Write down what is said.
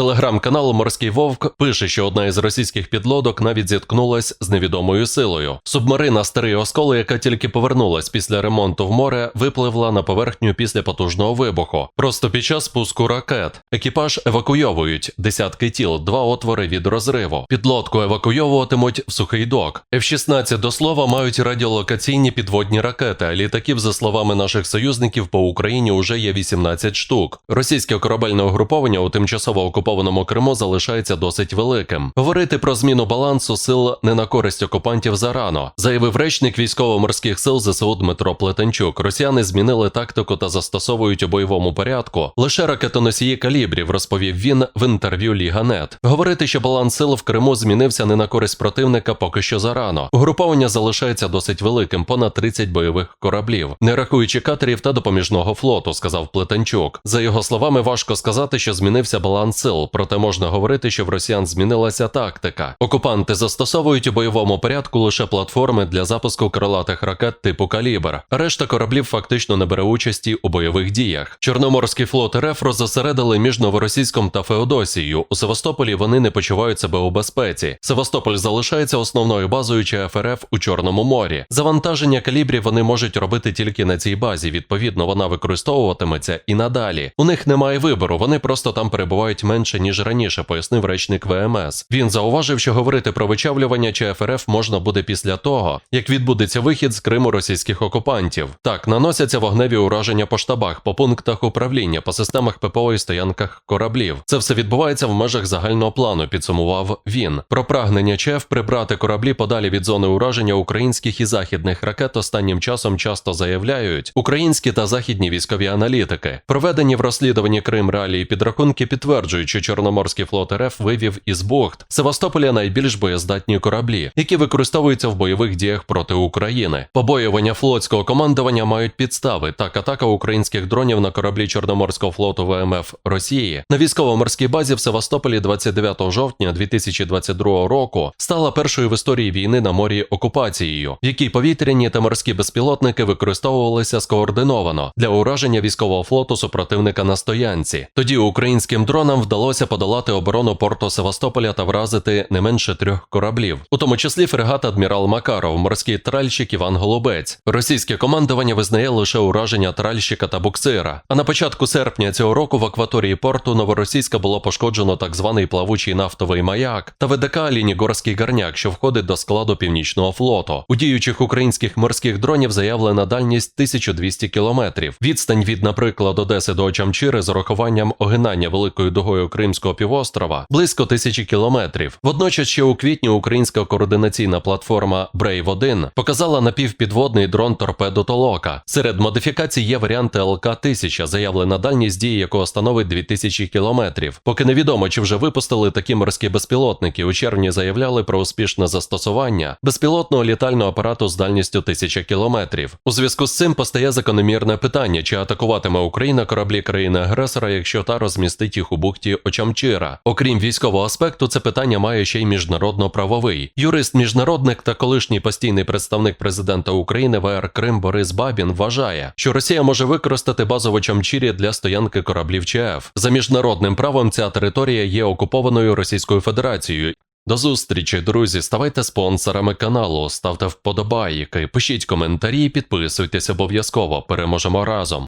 Телеграм-канал Морський Вовк пише, що одна із російських підлодок навіть зіткнулась з невідомою силою. Субмарина Старий Оскол, яка тільки повернулась після ремонту в море, випливла на поверхню після потужного вибуху. Просто під час спуску ракет. Екіпаж евакуйовують десятки тіл, два отвори від розриву. Підлодку евакуйовуватимуть в сухий док. F-16, до слова, мають радіолокаційні підводні ракети, літаків, за словами наших союзників, по Україні уже є 18 штук. Російське корабельне угруповання у тимчасово окупованому Криму залишається досить великим. Говорити про зміну балансу сил не на користь окупантів зарано, заявив речник військово-морських сил ЗСУ Дмитро Плетенчук. Росіяни змінили тактику та застосовують у бойовому порядку лише ракетоносії калібрів, розповів він в інтерв'ю Ліга.нет. Говорити, що баланс сил в Криму змінився не на користь противника, поки що зарано. Угруповання залишається досить великим, понад 30 бойових кораблів, не рахуючи катерів та допоміжного флоту, сказав Плетенчук. За його словами, важко сказати, що змінився баланс сил, проте можна говорити, що в росіян змінилася тактика. Окупанти застосовують у бойовому порядку лише платформи для запуску крилатих ракет типу калібр. Решта кораблів фактично не бере участі у бойових діях. Чорноморський флот РФ розосередили між Новоросійськом та Феодосією. У Севастополі вони не почувають себе у безпеці. Севастополь залишається основною базою ЧФРФ у Чорному морі. Завантаження калібрів вони можуть робити тільки на цій базі. Відповідно, вона використовуватиметься і надалі. У них немає вибору, вони просто там перебувають менше ніж раніше, пояснив речник ВМС. Він зауважив, що говорити про вичавлювання ЧФРФ можна буде після того, як відбудеться вихід з Криму російських окупантів. Так, наносяться вогневі ураження по штабах, по пунктах управління, по системах ППО і стоянках кораблів. Це все відбувається в межах загального плану, підсумував він. Про прагнення ЧФ прибрати кораблі подалі від зони ураження українських і західних ракет останнім часом часто заявляють українські та західні військові аналітики. Проведені в розслідуванні Крим реалії підрахунки підтверджують, що Чорноморський флот РФ вивів із бухт Севастополя найбільш боєздатні кораблі, які використовуються в бойових діях проти України. Побоювання флотського командування мають підстави. Так, атака українських дронів на кораблі Чорноморського флоту ВМФ Росії на військово-морській базі в Севастополі 29 жовтня 2022 року стала першою в історії війни на морі окупацією, в якій повітряні та морські безпілотники використовувалися скоординовано для ураження військового флоту супротивника на стоянці. Тоді українським дронам вдалося подолати оборону порту Севастополя та вразити не менше трьох кораблів, у тому числі фрегат адмірал Макаров, морський тральщик Іван Голубець. Російське командування визнає лише ураження тральщика та буксира. А на початку серпня цього року в акваторії порту Новоросійська було пошкоджено так званий плавучий нафтовий маяк та ВДК Лінігорський гарняк, що входить до складу північного флоту. У діючих українських морських дронів заявлена дальність 1200 кілометрів. Відстань від, наприклад, Одеси до Очамчири з урахуванням огинання великою дугою Кримського півострова близько тисячі кілометрів. Водночас, ще у квітні українська координаційна платформа Brave 1 показала напівпідводний дрон торпедо Толока. Серед модифікацій є варіант ЛК 1000 заявлена дальність дії якого становить 2000 кілометрів. Поки невідомо, чи вже випустили такі морські безпілотники. У червні заявляли про успішне застосування безпілотного літального апарату з дальністю 1000 кілометрів. У зв'язку з цим постає закономірне питання, чи атакуватиме Україна кораблі країни-агресора, якщо та розмістить їх у бухті Очамчира. Окрім військового аспекту, це питання має ще й міжнародно-правовий. Юрист, міжнародник та колишній постійний представник президента України ВР Крим Борис Бабін вважає, що Росія може використати базу в Очамчирі для стоянки кораблів ЧФ. За міжнародним правом ця територія є окупованою Російською Федерацією. До зустрічі, друзі. Ставайте спонсорами каналу, ставте вподобайки, пишіть коментарі, підписуйтесь обов'язково. Переможемо разом.